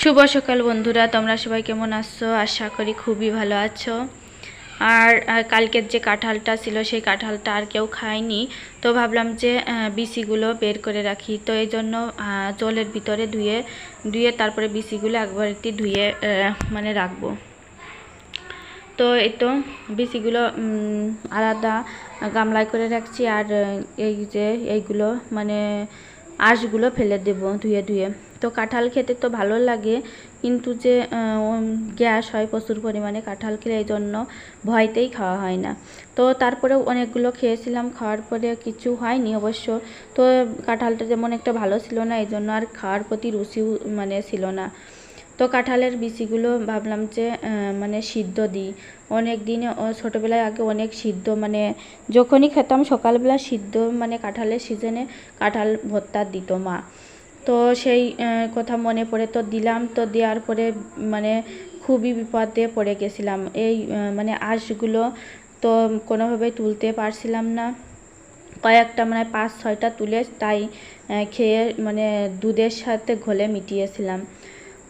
শুভ সকাল বন্ধুরা তোমরা সবাই কেমন আছো? আশা করি খুবই ভালো আছো। আর কালকের যে কাঁঠালটা ছিল সেই কাঁঠালটা আর কেউ খায়নি। তো ভাবলাম যে আহ, বিচিগুলো বের করে রাখি। তো এই জন্য জলের ভিতরে ধুয়ে ধুয়ে তারপরে বিচিগুলো একবারটি ধুয়ে মানে রাখব। তো এই তো বিসিগুলো আলাদা গামলায় করে রাখছি। আর এই যে এইগুলো মানে আঁশগুলো ফেলে দেব ধুয়ে ধুয়ে। তো কাঁঠাল খেতে তো ভালো লাগে, কিন্তু যে গ্যাস হয় প্রচুর পরিমাণে কাঁঠাল খেলে এই জন্য ভয়তেই খাওয়া হয় না। তো তারপরে অনেকগুলো খেয়েছিলাম, খাওয়ার পরে কিছু হয়নি অবশ্য। তো কাঁঠালটা যেমন একটা ভালো ছিল না, এই জন্য আর খাওয়ার প্রতি রুচিও মানে ছিল না। তো কাঁঠালের বিচিগুলো ভাবলাম যে মানে সিদ্ধ দিই। অনেক দিনে ছোটোবেলায় আগে অনেক সিদ্ধ মানে যখনই খেতাম সকালবেলা সিদ্ধ মানে কাঁঠালের সিজনে কাঁঠাল ভর্তা দিত মা। তো সেই কথা মনে পড়ে, তো দিলাম। তো দেওয়ার পরে মানে খুবই বিপদে পড়ে গেছিলাম। এই মানে আঁশগুলো তো কোনোভাবেই তুলতে পারছিলাম না। কয়েকটা মানে পাঁচ ছয়টা তুলে তাই খেয়ে মানে দুধের সাথে ঘোলে মিটিয়েছিলাম।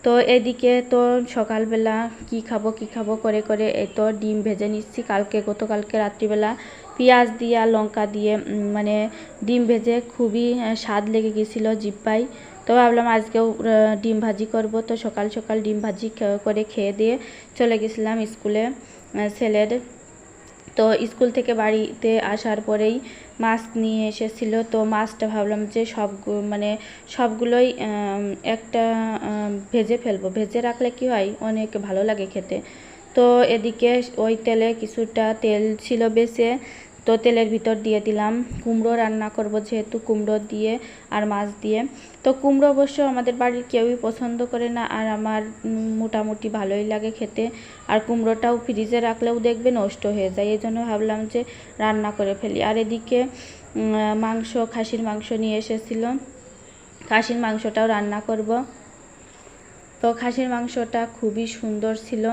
তো এদিকে তো সকালবেলা কি খাব কি খাব করে করে এই তো ডিম ভেজে নিচ্ছি। কালকে, গতকালকে রাত্রিবেলা পেঁয়াজ দিয়ে, লঙ্কা দিয়ে মানে ডিম ভেজে খুবই স্বাদ লেগে গেছিল জিব্বাই তো ভাবলাম আজকেও ডিম ভাজি করব। তো সকাল সকাল ডিম ভাজি করে খেয়ে দিয়ে চলে গেছিলাম স্কুলে। ছেলের তো স্কুল থেকে বাড়িতে আসার পরেই মাছ নিয়ে এসেছিল। তো মাছটা ভাবলাম যে সব মানে সবগুলোই একটা ভেজে ফেলব। ভেজে রাখলে কি হয়? অনেক ভালো লাগে খেতে। তো এদিকে ওই তেলে কিছুটা তেল ছিল বেশে। তো তেলের ভিতর দিয়ে দিলাম। কুমড়ো রান্না করব যেহেতু, কুমড়ো দিয়ে আর মাছ দিয়ে। তো কুমড়ো অবশ্য আমাদের বাড়ির কেউই পছন্দ করে না আর আমার মোটামুটি ভালোই লাগে খেতে। আর কুমড়োটাও ফ্রিজে রাখলেও দেখবে নষ্ট হয়ে যায়। এই জন্য ভাবলাম যে রান্না করে ফেলি। আর এদিকে মাংস, খাসির মাংস নিয়ে এসেছিল। খাসির মাংসটাও রান্না করব। তো খাসির মাংসটা খুবই সুন্দর ছিল।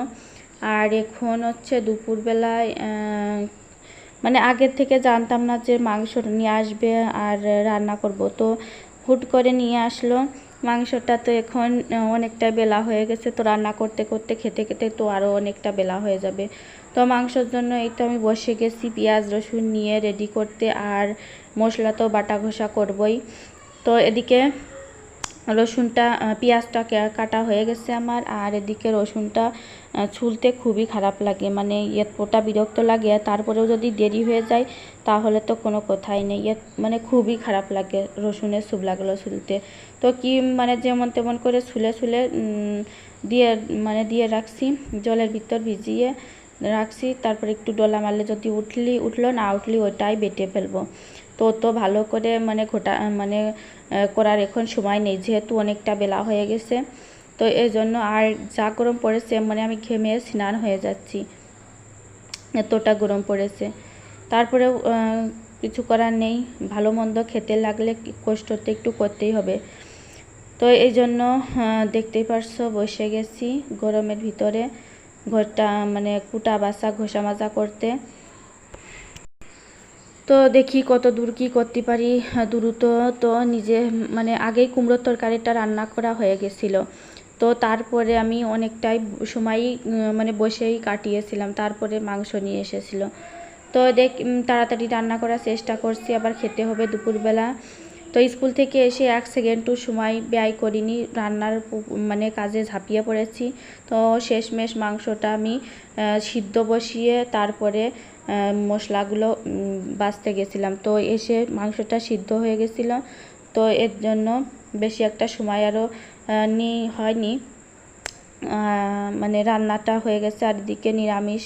আর এখন হচ্ছে দুপুরবেলায় মানে আগের থেকে জানতাম না যে মাংস নিয়ে আসবে আর রান্না করব। তো হুট করে নিয়ে আসলো। মাংসটা তো এখন অনেকটা বেলা হয়ে গেছে। তো রান্না করতে করতে, খেতে খেতে তো আরও অনেকটা বেলা হয়ে যাবে। তো মাংসর জন্য এই তো আমি বসে গেছি। পেঁয়াজ, রসুন নিয়ে রেডি করতে আর মশলা তো বাটা ঘষা করবই। তো এদিকে রসুনটা পেঁয়াজটা কাটা হয়ে গেছে আমার, আর এদিকে রসুনটা ছুলতে খুবই খারাপ লাগে মানে এতটা বিরক্ত লাগে, তারপরেও যদি দেরি হয়ে যায়, তাহলে তো কোনো কথাই নেই মানে খুবই খারাপ লাগে রসুনের শুবলাগুলো ছুলতে। তো কি মানে যেমন তেমন করে ছুলে ছুলে দিয়ে মানে দিয়ে রাখছি, জলের ভিতর ভিজিয়ে রাখছি, তারপরে একটু ডোলা মারলে যদি উঠলি, উঠল না উঠলি ওটাই বেটে ফেলব। তো তো ভালো করে মানে ঘোটা মানে করার এখন সময় নেই যেহেতু অনেকটা বেলা হয়ে গেছে। তো এই জন্য আর যা গরম পড়েছে মানে আমি ঘেমে স্নান হয়ে যাচ্ছি। এতটা গরম পড়েছে। তারপরেও আহ, কিছু করার নেই। ভালো মন্দ খেতে লাগলে কষ্ট তো একটু করতেই হবে। তো এই জন্য দেখতেই পারছ বসে গেছি গরমের ভিতরে। ঘরটা মানে কুটা বাসা ঘষা মাজা করতে। তো দেখি কত দূর কি করতে পারি দ্রুত তো নিজে মানে আগেই কুমড়োর তরকারিটা রান্না করা হয়ে গেছিল। তো তারপরে আমি অনেকটাই সময় মানে বসেই কাটিয়েছিলাম, তারপরে মাংস নিয়ে এসেছিল। তো দেখ তাড়াতাড়ি রান্না করার চেষ্টা করছি, আবার খেতে হবে দুপুরবেলা। তো স্কুল থেকে এসে এক সেকেন্ডও সময় ব্যয় করিনি, রান্নার মানে কাজে ঝাঁপিয়ে পড়েছি। তো শেষমেশ মাংসটা আমি সিদ্ধ বসিয়ে তারপরে মশলাগুলো বাছতে গেছিলাম। তো এসে মাংসটা সিদ্ধ হয়ে গেছিল। তো এর জন্য বেশি একটা সময় আরও নি, হয়নি। মানে রান্নাটা হয়ে গেছে। আর এদিকে নিরামিষ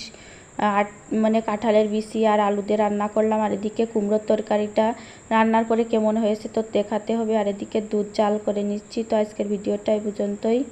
আর মানে কাঁঠালের বিচি আর আলু দিয়ে রান্না করলাম। আর এদিকে কুমড়োর তরকারিটা রান্নার পরে কেমন হয়েছে তো দেখাতে হবে। আর এদিকে দুধ চাল করে নিচ্ছি। তো আজকের ভিডিওটা এই পর্যন্তই।